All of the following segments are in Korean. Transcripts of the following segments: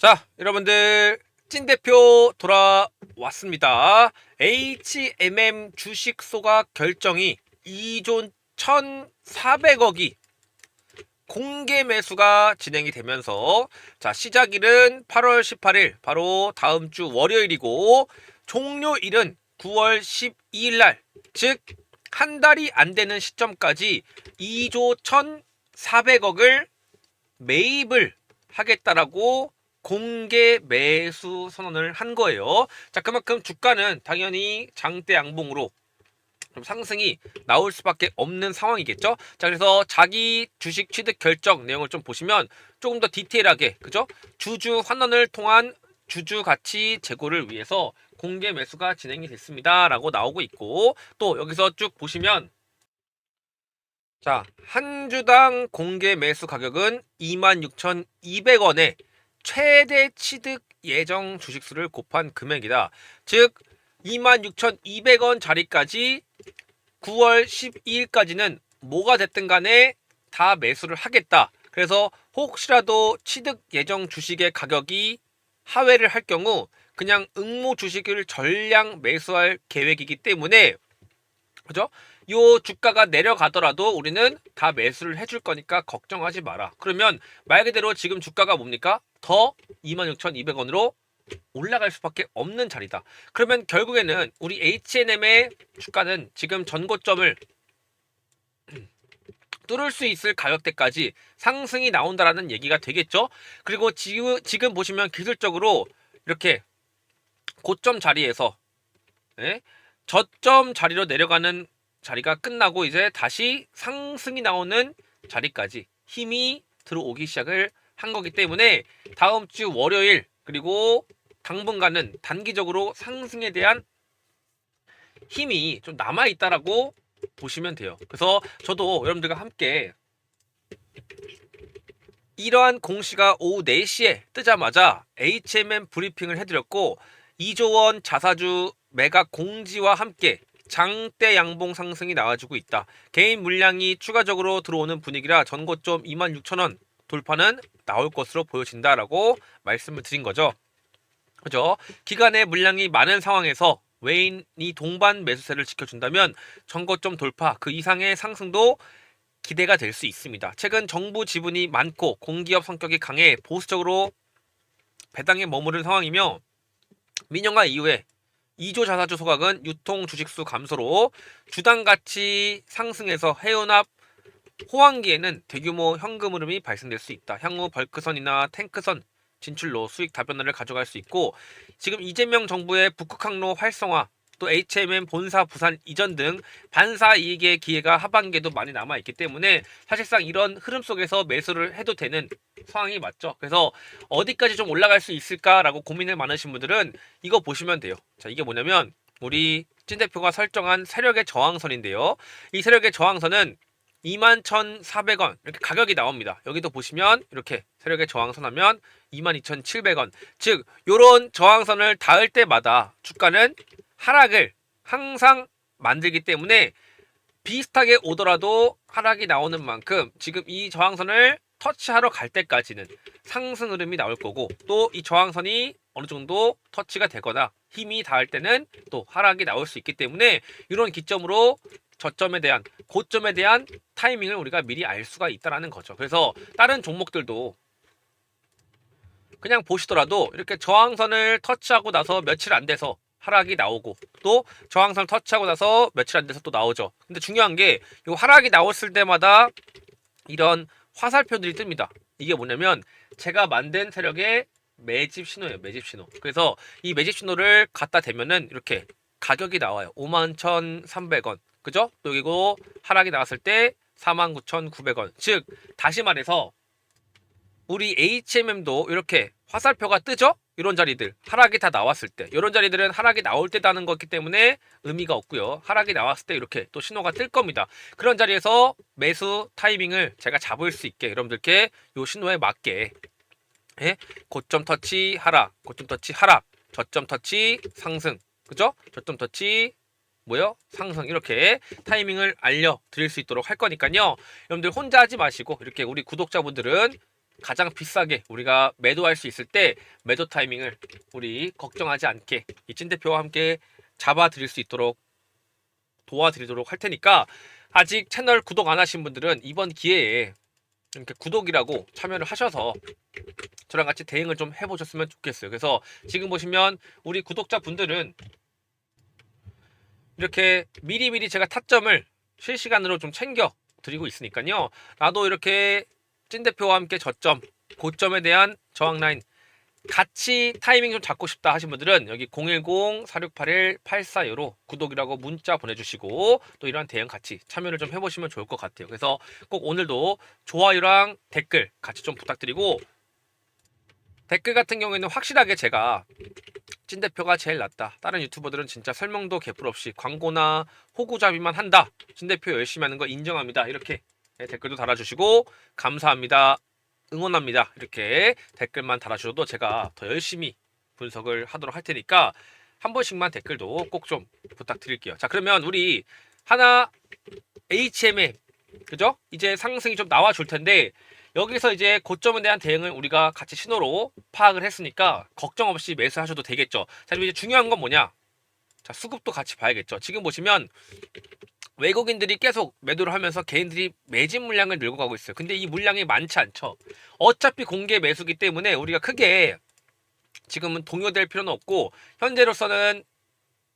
자, 여러분들 찐 대표 돌아왔습니다. HMM 주식 소각 결정이 2조 1,400억이 공개 매수가 진행이 되면서 자, 시작일은 8월 18일 바로 다음 주 월요일이고 종료일은 9월 12일 날, 즉 한 달이 안 되는 시점까지 2조 1,400억을 매입을 하겠다라고 공개 매수 선언을 한 거예요. 자, 그만큼 주가는 당연히 장대 양봉으로 좀 상승이 나올 수밖에 없는 상황이겠죠. 자, 그래서 자기 주식 취득 결정 내용을 좀 보시면 조금 더 디테일하게, 그죠? 주주 환원을 통한 주주 가치 제고를 위해서 공개 매수가 진행이 됐습니다 라고 나오고 있고 또 여기서 쭉 보시면 자, 한 주당 공개 매수 가격은 26,200원에 최대 취득 예정 주식수를 곱한 금액이다. 즉 26,200원 자리까지 9월 12일까지는 뭐가 됐든 간에 다 매수를 하겠다. 그래서 혹시라도 취득 예정 주식의 가격이 하회를 할 경우 그냥 응모 주식을 전량 매수할 계획이기 때문에 그죠? 요 주가가 내려가더라도 우리는 다 매수를 해줄 거니까 걱정하지 마라. 그러면 말 그대로 지금 주가가 뭡니까? 더 26,200원으로 올라갈 수밖에 없는 자리다. 그러면 결국에는 우리 H&M의 주가는 지금 전고점을 뚫을 수 있을 가격대까지 상승이 나온다라는 얘기가 되겠죠. 그리고 지금 지금 보시면 기술적으로 이렇게 고점 자리에서 예? 저점 자리로 내려가는 자리가 끝나고 이제 다시 상승이 나오는 자리까지 힘이 들어오기 시작을 한 거기 때문에 다음 주 월요일 그리고 당분간은 단기적으로 상승에 대한 힘이 좀 남아 있다라고 보시면 돼요. 그래서 저도 여러분들과 함께 이러한 공시가 오후 4시에 뜨자마자 HMM 브리핑을 해드렸고 2조 원 자사주 매각 공지와 함께 장대 양봉 상승이 나와주고 있다. 개인 물량이 추가적으로 들어오는 분위기라 전고점 26,000원 돌파는 나올 것으로 보여진다라고 말씀을 드린 거죠. 그죠? 기간의 물량이 많은 상황에서 외인이 동반 매수세를 지켜준다면 전고점 돌파 그 이상의 상승도 기대가 될 수 있습니다. 최근 정부 지분이 많고 공기업 성격이 강해 보수적으로 배당에 머무른 상황이며 민영화 이후에 2조 자사주 소각은 유통 주식수 감소로 주당 가치 상승에서 해운합 호황기에는 대규모 현금 흐름이 발생될 수 있다. 향후 벌크선이나 탱크선 진출로 수익 다변화를 가져갈 수 있고 지금 이재명 정부의 북극 항로 활성화 또 HMM 본사 부산 이전 등 반사 이익의 기회가 하반기에도 많이 남아 있기 때문에 사실상 이런 흐름 속에서 매수를 해도 되는 상황이 맞죠. 그래서 어디까지 좀 올라갈 수 있을까라고 고민을 많으신 분들은 이거 보시면 돼요. 자, 이게 뭐냐면 우리 찐 대표가 설정한 세력의 저항선인데요. 이 세력의 저항선은 21,400원 이렇게 가격이 나옵니다. 여기도 보시면 이렇게 세력의 저항선 하면 22,700원. 즉 요런 저항선을 닿을 때마다 주가는 하락을 항상 만들기 때문에 비슷하게 오더라도 하락이 나오는 만큼 지금 이 저항선을 터치하러 갈 때까지는 상승 흐름이 나올 거고 또 이 저항선이 어느 정도 터치가 되거나 힘이 닿을 때는 또 하락이 나올 수 있기 때문에 이런 기점으로 저점에 대한 고점에 대한 타이밍을 우리가 미리 알 수가 있다라는 거죠. 그래서 다른 종목들도 그냥 보시더라도 이렇게 저항선을 터치하고 나서 며칠 안 돼서 하락이 나오고 또 저항선을 터치하고 나서 며칠 안 돼서 또 나오죠. 근데 중요한 게 이 하락이 나왔을 때마다 이런 화살표들이 뜹니다. 이게 뭐냐면 제가 만든 세력의 매집 신호예요. 매집 신호. 그래서 이 매집 신호를 갖다 대면은 이렇게 가격이 나와요. 51,300원. 그죠? 또 그리고 하락이 나왔을 때 49,900원. 즉 다시 말해서 우리 HMM도 이렇게 화살표가 뜨죠? 이런 자리들 하락이 다 나왔을 때 이런 자리들은 하락이 나올 때다는 거기 때문에 의미가 없고요. 하락이 나왔을 때 이렇게 또 신호가 뜰 겁니다. 그런 자리에서 매수 타이밍을 제가 잡을 수 있게 여러분들께 요 신호에 맞게 예? 고점 터치 하락, 고점 터치 하락, 저점 터치 상승, 그죠? 저점 터치 뭐요? 상승 이렇게 타이밍을 알려 드릴 수 있도록 할 거니까요. 여러분들 혼자 하지 마시고 이렇게 우리 구독자분들은 가장 비싸게 우리가 매도할 수 있을 때 매도 타이밍을 우리 걱정하지 않게 이 찐대표와 함께 잡아드릴 수 있도록 도와드리도록 할 테니까 아직 채널 구독 안 하신 분들은 이번 기회에 이렇게 구독이라고 참여를 하셔서 저랑 같이 대응을 좀 해보셨으면 좋겠어요. 그래서 지금 보시면 우리 구독자분들은 이렇게 미리미리 제가 타점을 실시간으로 좀 챙겨 드리고 있으니까요. 나도 이렇게 찐 대표와 함께 저점, 고점에 대한 저항 라인 같이 타이밍 좀 잡고 싶다 하신 분들은 여기 010-4681-8415로 구독이라고 문자 보내주시고 또 이러한 대응 같이 참여를 좀 해보시면 좋을 것 같아요. 그래서 꼭 오늘도 좋아요랑 댓글 같이 좀 부탁드리고 댓글 같은 경우에는 확실하게 제가 찐 대표가 제일 낫다. 다른 유튜버들은 진짜 설명도 개뿔 없이 광고나 호구잡이만 한다. 찐 대표 열심히 하는 거 인정합니다. 이렇게 네, 댓글도 달아주시고 감사합니다. 응원합니다. 이렇게 댓글만 달아주셔도 제가 더 열심히 분석을 하도록 할 테니까 한 번씩만 댓글도 꼭 좀 부탁드릴게요. 자 그러면 우리 하나 HMM 그죠? 이제 상승이 좀 나와 줄 텐데 여기서 이제 고점에 대한 대응을 우리가 같이 신호로 파악을 했으니까 걱정 없이 매수하셔도 되겠죠. 자, 그리고 이제 중요한 건 뭐냐? 자, 수급도 같이 봐야겠죠. 지금 보시면 외국인들이 계속 매도를 하면서 개인들이 매진 물량을 늘고 가고 있어요. 근데 이 물량이 많지 않죠. 어차피 공개 매수기 때문에 우리가 크게 지금은 동요될 필요는 없고 현재로서는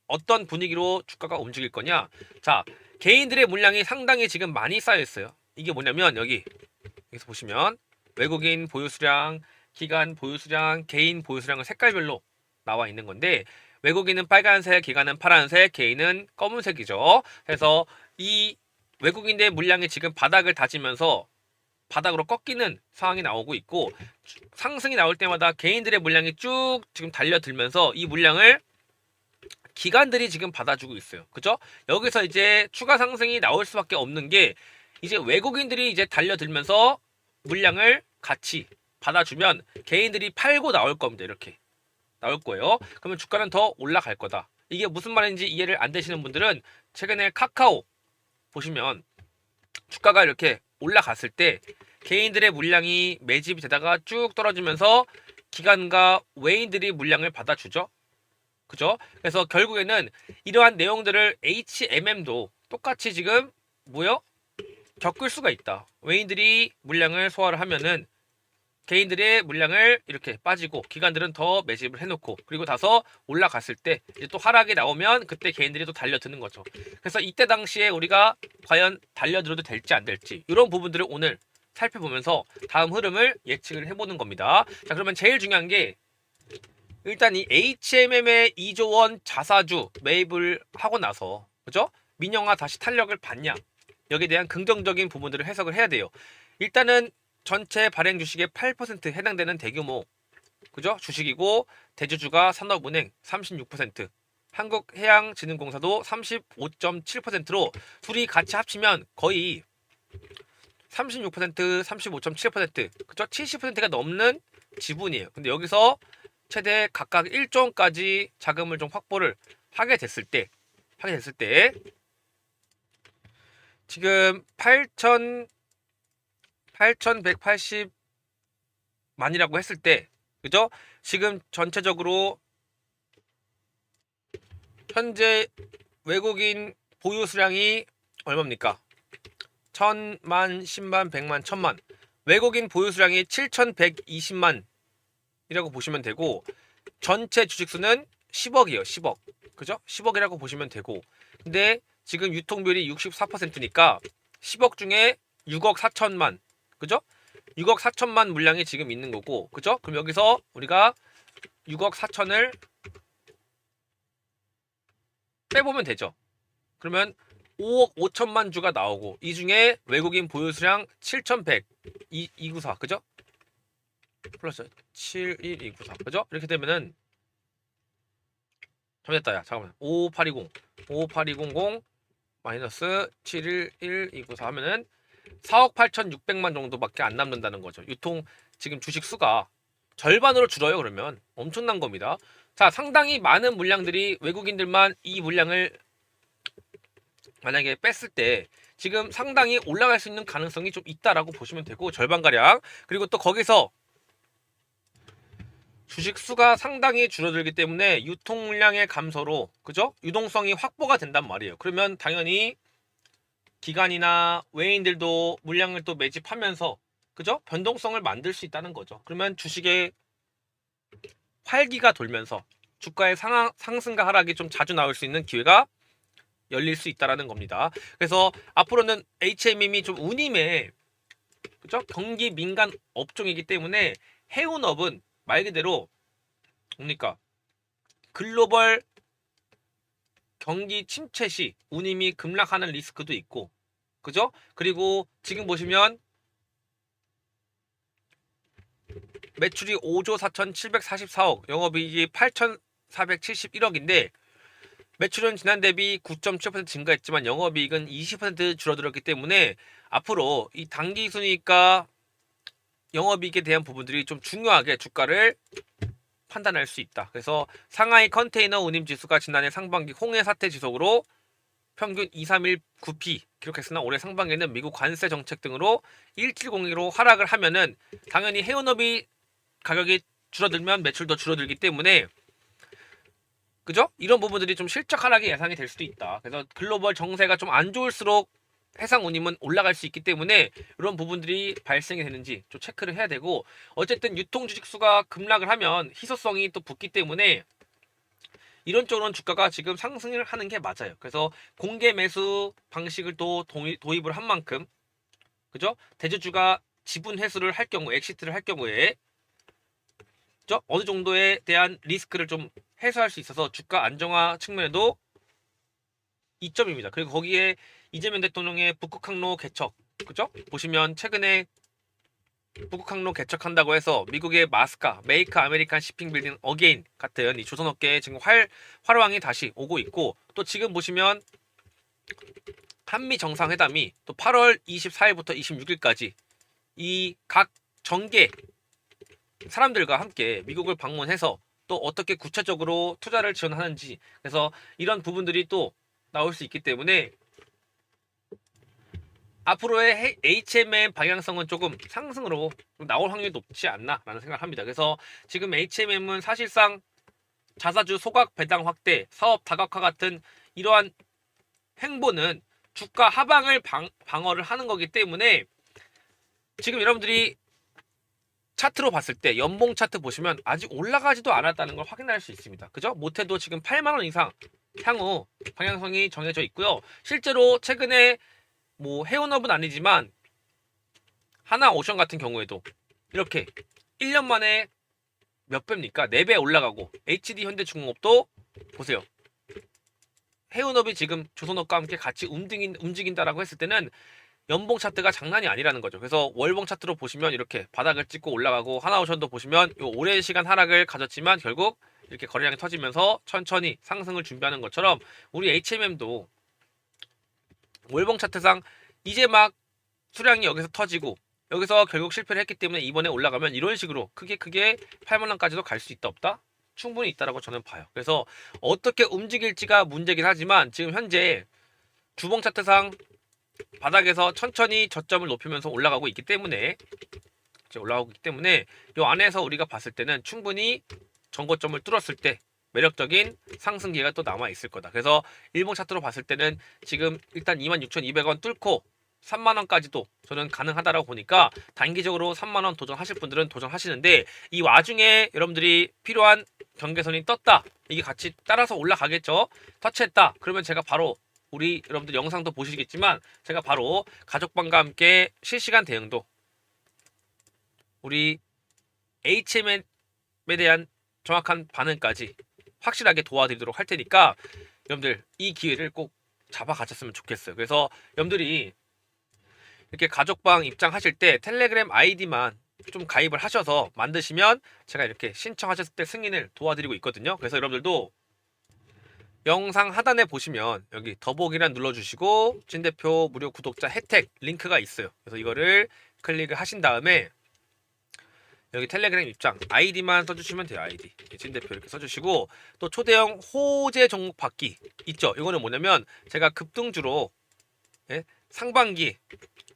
어떤 분위기로 주가가 움직일 거냐? 자, 개인들의 물량이 상당히 지금 많이 쌓여 있어요. 이게 뭐냐면 여기 여기서 보시면 외국인 보유 수량, 기간 보유 수량, 개인 보유 수량을 색깔별로 나와 있는 건데 외국인은 빨간색, 기간은 파란색, 개인은 검은색이죠. 그래서 이 외국인의 물량이 지금 바닥을 다지면서 바닥으로 꺾이는 상황이 나오고 있고 상승이 나올 때마다 개인들의 물량이 쭉 지금 달려들면서 이 물량을 기관들이 지금 받아주고 있어요. 그죠? 여기서 이제 추가 상승이 나올 수밖에 없는 게 이제 외국인들이 이제 달려들면서 물량을 같이 받아주면 개인들이 팔고 나올 겁니다. 이렇게 나올 거예요. 그러면 주가는 더 올라갈 거다. 이게 무슨 말인지 이해를 안 되시는 분들은 최근에 카카오 보시면 주가가 이렇게 올라갔을 때 개인들의 물량이 매집이 되다가 쭉 떨어지면서 기관과 외인들이 물량을 받아주죠. 그죠? 그래서 결국에는 이러한 내용들을 HMM도 똑같이 지금 뭐요? 겪을 수가 있다. 외인들이 물량을 소화를 하면은 개인들의 물량을 이렇게 빠지고 기관들은 더 매집을 해놓고 그리고 다서 올라갔을 때 이제 또 하락이 나오면 그때 개인들이 또 달려드는 거죠. 그래서 이때 당시에 우리가 과연 달려들어도 될지 안 될지 이런 부분들을 오늘 살펴보면서 다음 흐름을 예측을 해보는 겁니다. 자 그러면 제일 중요한 게 일단 이 HMM의 2조 원 자사주 매입을 하고 나서 그죠? 민영화 다시 탄력을 받냐 여기에 대한 긍정적인 부분들을 해석을 해야 돼요. 일단은 전체 발행 주식의 8% 해당되는 대규모 그죠? 주식이고 대주주가 산업은행 36%, 한국해양진흥공사도 35.7%로 둘이 같이 합치면 거의 36%, 35.7% 그죠? 70%가 넘는 지분이에요. 근데 여기서 최대 각각 1조 원까지 자금을 좀 확보를 하게 됐을 때 하게 됐을 때 지금 8천 8,180만이라고 했을 때 그죠? 지금 전체적으로 현재 외국인 보유 수량이 얼마입니까? 천만, 십만, 백만, 천만. 외국인 보유 수량이 7,120만이라고 보시면 되고 전체 주식 수는 10억이에요. 10억. 그죠? 10억이라고 보시면 되고. 근데 지금 유통비율이 64%니까 10억 중에 6억 4천만 그죠? 6억 4천만 물량이 지금 있는 거고 그죠? 그럼 여기서 우리가 6억 4천을 빼보면 되죠. 그러면 5억 5천만 주가 나오고 이 중에 외국인 보유 수량 7,100 2, 294 그죠? 플러스 71294 그죠? 이렇게 되면은 잘못했다 야 잠깐만 55820 55820 마이너스 711294 하면은 4억 8,600만 정도밖에 안 남는다는 거죠. 유통 지금 주식 수가 절반으로 줄어요. 그러면 엄청난 겁니다. 자, 상당히 많은 물량들이 외국인들만 이 물량을 만약에 뺐을 때 지금 상당히 올라갈 수 있는 가능성이 좀 있다라고 보시면 되고 절반 가량 그리고 또 거기서 주식 수가 상당히 줄어들기 때문에 유통 물량의 감소로 그죠? 유동성이 확보가 된단 말이에요. 그러면 당연히 기관이나 외인들도 물량을 또 매집하면서 그죠? 변동성을 만들 수 있다는 거죠. 그러면 주식의 활기가 돌면서 주가의 상하, 상승과 하락이 좀 자주 나올 수 있는 기회가 열릴 수 있다라는 겁니다. 그래서 앞으로는 HMM이 좀 운임에 그죠? 경기 민간 업종이기 때문에 해운업은 말 그대로 뭡니까? 글로벌 경기 침체 시 운임이 급락하는 리스크도 있고 그죠? 그리고 지금 보시면 매출이 5조 4,744억, 영업이익이 8,471억인데 매출은 지난 대비 9.7% 증가했지만 영업이익은 20% 줄어들었기 때문에 앞으로 이 단기 순이익과 영업이익에 대한 부분들이 좀 중요하게 주가를 판단할 수 있다. 그래서 상하이 컨테이너 운임 지수가 지난해 상반기 홍해 사태 지속으로 평균 231 9p 기록했으나 올해 상반기에는 미국 관세 정책 등으로 1702로 하락을 하면은 당연히 해운업이 가격이 줄어들면 매출도 줄어들기 때문에 그죠? 이런 부분들이 좀 실적 하락이 예상이 될 수도 있다. 그래서 글로벌 정세가 좀 안 좋을수록 해상 운임은 올라갈 수 있기 때문에 이런 부분들이 발생이 되는지 좀 체크를 해야 되고 어쨌든 유통 주식 수가 급락을 하면 희소성이 또 붙기 때문에 이런 쪽으로는 주가가 지금 상승을 하는 게 맞아요. 그래서 공개 매수 방식을 또 도입, 도입을 한 만큼 그죠? 대주주가 지분 회수를 할 경우 엑시트를 할 경우에 그죠? 어느 정도에 대한 리스크를 좀 해소할 수 있어서 주가 안정화 측면에도 이점입니다. 그리고 거기에 이재명 대통령의 북극 항로 개척, 그죠? 보시면 최근에 북극 항로 개척한다고 해서 미국의 마스카, 메이크 아메리칸 시핑 빌딩 어게인 같은 이 조선업계에 지금 활 활황이 다시 오고 있고 또 지금 보시면 한미 정상회담이 또 8월 24일부터 26일까지 이 각 정계 사람들과 함께 미국을 방문해서 또 어떻게 구체적으로 투자를 지원하는지 그래서 이런 부분들이 또 나올 수 있기 때문에 앞으로의 해- HMM 방향성은 조금 상승으로 좀 나올 확률이 높지 않나라는 생각을 합니다. 그래서 지금 HMM은 사실상 자사주 소각 배당 확대, 사업 다각화 같은 이러한 행보는 주가 하방을 방, 방어를 하는 거기 때문에 지금 여러분들이 차트로 봤을 때 연봉 차트 보시면 아직 올라가지도 않았다는 걸 확인할 수 있습니다. 그죠? 못해도 지금 8만 원 이상 향후 방향성이 정해져 있고요. 실제로 최근에 뭐 해운업은 아니지만 하나 오션 같은 경우에도 이렇게 1년 만에 몇 배입니까? 4배 올라가고 HD 현대중공업도 보세요. 해운업이 지금 조선업과 함께 같이 움직인, 움직인다라고 했을 때는 연봉 차트가 장난이 아니라는 거죠. 그래서 월봉 차트로 보시면 이렇게 바닥을 찍고 올라가고 하나오션도 보시면 요 오랜 시간 하락을 가졌지만 결국 이렇게 거래량이 터지면서 천천히 상승을 준비하는 것처럼 우리 HMM도 월봉 차트상 이제 막 수량이 여기서 터지고 여기서 결국 실패를 했기 때문에 이번에 올라가면 이런 식으로 크게 크게 8만 원까지도 갈 수 있다 없다? 충분히 있다라고 저는 봐요. 그래서 어떻게 움직일지가 문제긴 하지만 지금 현재 주봉 차트상 바닥에서 천천히 저점을 높이면서 올라가고 있기 때문에 있기 때문에 이 안에서 우리가 봤을 때는 충분히 전고점을 뚫었을 때 매력적인 상승 기회가 또 남아 있을 거다. 그래서 일봉 차트로 봤을 때는 지금 일단 26,200원 뚫고 3만 원까지도 저는 가능하다라고 보니까 단기적으로 3만 원 도전하실 분들은 도전하시는데 이 와중에 여러분들이 필요한 경계선이 떴다. 이게 같이 따라서 올라가겠죠. 터치했다. 그러면 제가 바로 우리 여러분들 영상도 보시겠지만 제가 바로 가족방과 함께 실시간 대응도 우리 HM에 대한 정확한 반응까지 확실하게 도와드리도록 할 테니까 여러분들 이 기회를 꼭 잡아 가셨으면 좋겠어요. 그래서 여러분들이 이렇게 가족방 입장하실 때 텔레그램 아이디만 좀 가입을 하셔서 만드시면 제가 이렇게 신청하셨을 때 승인을 도와드리고 있거든요. 그래서 여러분들도 영상 하단에 보시면 여기 더보기란 눌러주시고 진 대표 무료 구독자 혜택 링크가 있어요. 그래서 이거를 클릭을 하신 다음에 여기 텔레그램 입장 아이디만 써주시면 돼요. 아이디 진 대표 이렇게 써주시고 또 초대형 호재 종목 받기 있죠. 이거는 뭐냐면 제가 급등주로 예? 상반기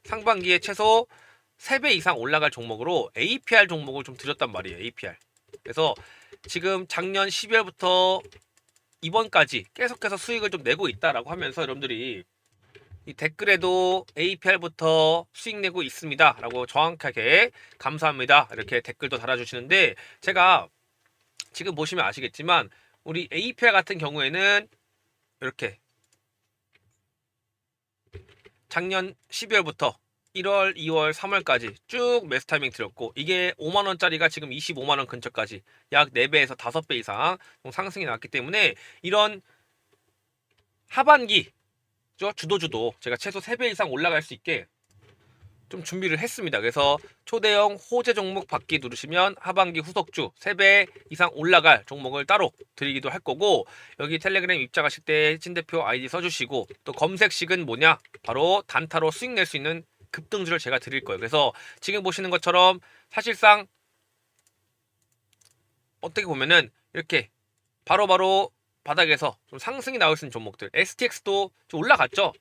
상반기에 최소 3배 이상 올라갈 종목으로 APR 종목을 좀 드렸단 말이에요. APR. 그래서 지금 작년 12월부터 이번까지 계속해서 수익을 좀 내고 있다라고 하면서 여러분들이 이 댓글에도 APR부터 수익 내고 있습니다 라고 정확하게 감사합니다. 이렇게 댓글도 달아주시는데 제가 지금 보시면 아시겠지만 우리 APR 같은 경우에는 이렇게 작년 12월부터 1월, 2월, 3월까지 쭉 매수 타이밍 드렸고 이게 5만 원짜리가 지금 25만 원 근처까지 약 4배에서 5배 이상 좀 상승이 나왔기 때문에 이런 하반기 죠 주도주도 제가 최소 3배 이상 올라갈 수 있게 좀 준비를 했습니다. 그래서 초대형 호재 종목 받기 누르시면 하반기 후속주 3배 이상 올라갈 종목을 따로 드리기도 할 거고 여기 텔레그램 입장하실 때찐 대표 아이디 써주시고 또 검색식은 뭐냐 바로 단타로 수익 낼 수 있는 급등주를 제가 드릴 거예요. 그래서 지금 보시는 것처럼 사실상 어떻게 보면은 이렇게 바로바로 바 닥에서 좀 상승이 나올 수 있는 종목들 STX도 좀 올라갔죠.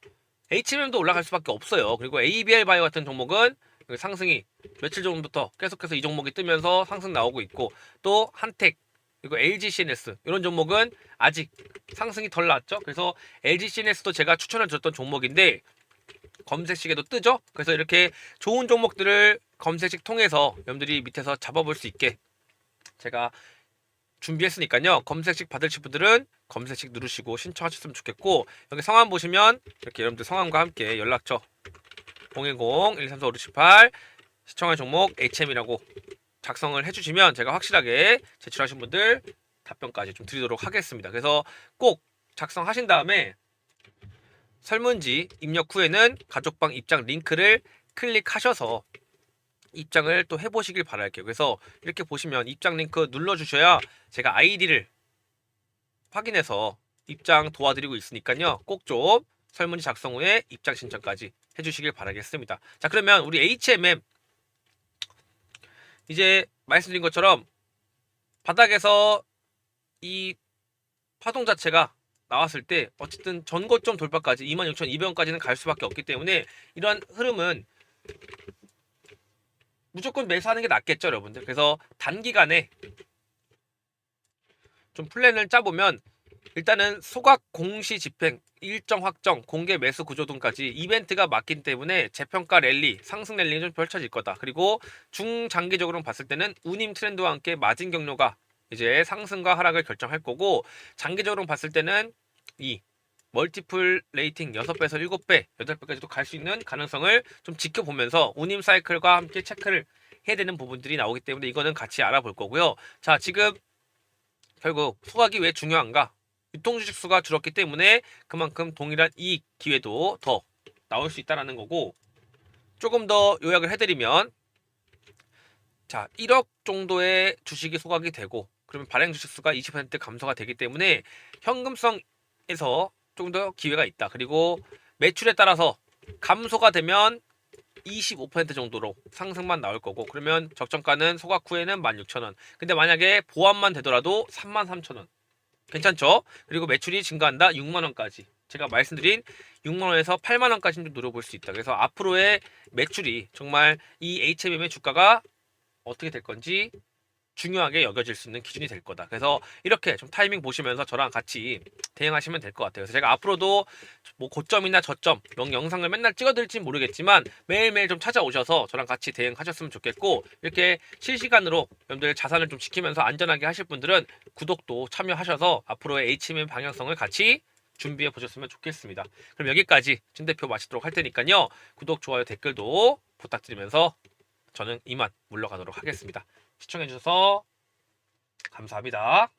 HMM도 올라갈 수밖에 없어요. 그리고 ABL 바이오 같은 종목은 상승이 며칠 전부터 계속해서 이 종목이 뜨면서 상승 나오고 있고 또 한택 그리고 LG CNS 이런 종목은 아직 상승이 덜 났죠. 그래서 LG CNS도 제가 추천을 드렸던 종목인데 검색식에도 뜨죠. 그래서 이렇게 좋은 종목들을 검색식 통해서 여러분들이 밑에서 잡아볼 수 있게 제가 준비했으니까요. 검색식 받으실 분들은 검색식 누르시고 신청하셨으면 좋겠고 여기 성함 보시면 이렇게 여러분들 성함과 함께 연락처 010-134-5618 시청할 종목 HM이라고 작성을 해주시면 제가 확실하게 제출하신 분들 답변까지 좀 드리도록 하겠습니다. 그래서 꼭 작성하신 다음에 설문지 입력 후에는 가족방 입장 링크를 클릭하셔서 입장을 또 해보시길 바랄게요. 그래서 이렇게 보시면 입장 링크 눌러주셔야 제가 아이디를 확인해서 입장 도와드리고 있으니까요. 꼭 좀 설문지 작성 후에 입장 신청까지 해주시길 바라겠습니다. 자 그러면 우리 HMM 이제 말씀드린 것처럼 바닥에서 이 파동 자체가 나왔을 때 어쨌든 전고점 돌파까지 26,200원까지는 갈 수밖에 없기 때문에 이러한 흐름은 무조건 매수 하는 게 낫겠죠, 여러분들. 그래서 단기간에 좀 플랜을 짜보면 일단은 소각 공시 집행 일정 확정 공개 매수 구조 등까지 이벤트가 맞기 때문에 재평가 랠리 상승 랠리는 좀 펼쳐질 거다. 그리고 중장기적으로 봤을 때는 운임 트렌드와 함께 마진 경로가 이제 상승과 하락을 결정할 거고 장기적으로 봤을 때는 이 멀티플 레이팅 6배에서 7배, 8배까지도 갈 수 있는 가능성을 좀 지켜보면서 운임 사이클과 함께 체크를 해야 되는 부분들이 나오기 때문에 이거는 같이 알아볼 거고요. 자, 지금 결국 소각이 왜 중요한가? 유통주식 수가 줄었기 때문에 그만큼 동일한 이익 기회도 더 나올 수 있다는 거고 조금 더 요약을 해드리면 자 1억 정도의 주식이 소각이 되고 그러면 발행 주식 수가 20% 감소가 되기 때문에 현금성에서 조금 더 기회가 있다. 그리고 매출에 따라서 감소가 되면 25% 정도로 상승만 나올 거고 그러면 적정가는 소각 후에는 16,000원. 근데 만약에 보합만 되더라도 33,000원. 괜찮죠? 그리고 매출이 증가한다 6만 원까지. 제가 말씀드린 6만 원에서 8만 원까지는 좀 노려볼 수 있다. 그래서 앞으로의 매출이 정말 이 HMM의 주가가 어떻게 될 건지 중요하게 여겨질 수 있는 기준이 될 거다. 그래서 이렇게 좀 타이밍 보시면서 저랑 같이 대응하시면 될 것 같아요. 그래서 제가 앞으로도 뭐 고점이나 저점 영 영상을 맨날 찍어드릴지 모르겠지만 매일매일 좀 찾아오셔서 저랑 같이 대응하셨으면 좋겠고 이렇게 실시간으로 여러분들 자산을 좀 지키면서 안전하게 하실 분들은 구독도 참여하셔서 앞으로의 HMM 방향성을 같이 준비해 보셨으면 좋겠습니다. 그럼 여기까지 진 대표 마치도록 할 테니까요. 구독, 좋아요, 댓글도 부탁드리면서 저는 이만 물러가도록 하겠습니다. 시청해주셔서 감사합니다.